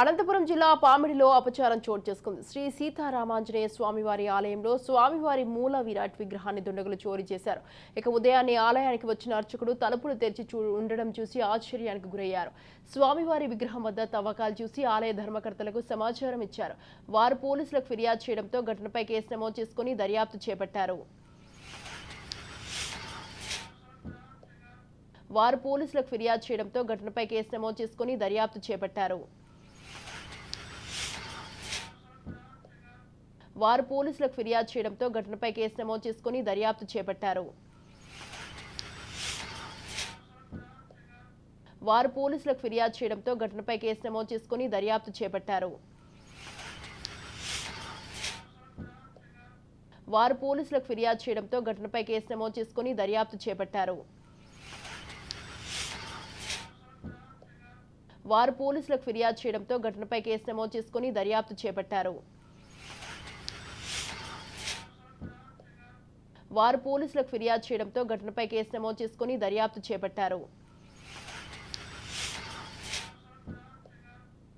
అనంతపురం జిల్లా పామిడిలో అపచారం చోటు చేసుకుంది. శ్రీ సీతారామాంజనేయ స్వామివారి ఆలయంలో స్వామివారి మూల విరాట్ విగ్రహాన్ని దుండగులు చోరీ చేశారు. ఇక ఉదయాన్నే ఆలయానికి వచ్చిన అర్చకుడు తలుపులు తెరిచి చూ ఉండడం చూసి ఆశ్చర్యానికి గురయ్యారు. స్వామివారి విగ్రహం వద్ద తవ్వకాలు చూసి ఆలయ ధర్మకర్తలకు సమాచారం ఇచ్చారు. వారు పోలీసులకు ఫిర్యాదు చేయడంతో ఘటనపై కేసు నమోదు చేసుకుని దర్యాప్తు చేపట్టారు. వారు పోలీసులకు ఫిర్యాదు చేయడంతో ఘటనపై కేసు నమోదు చేసుకుని దర్యాప్తు చేపట్టారు. వారు పోలీసులకు ఫిర్యాదు చేయడంతో ఘటనపై కేసు నమోదు చేసుకుని దర్యాప్తు చేపట్టారు. వారు పోలీసులకు ఫిర్యాదు చేయడంతో ఘటనపై కేసు నమోదు చేసుకుని దర్యాప్తు చేపట్టారు. వారు పోలీసులకు ఫిర్యాదు చేయడంతో ఘటనపై కేసు నమోదు చేసుకుని దర్యాప్తు చేపట్టారు. వారు పోలీసులకు ఫిర్యాదు చేయడంతో ఘటనపై కేసు నమోదు చేసుకుని దర్యాప్తు చేపట్టారు. వారు పోలీసులకు ఫిర్యాదు చేయడంతో ఘటనపై కేసు నమోదు చేసుకుని దర్యాప్తు చేపట్టారు.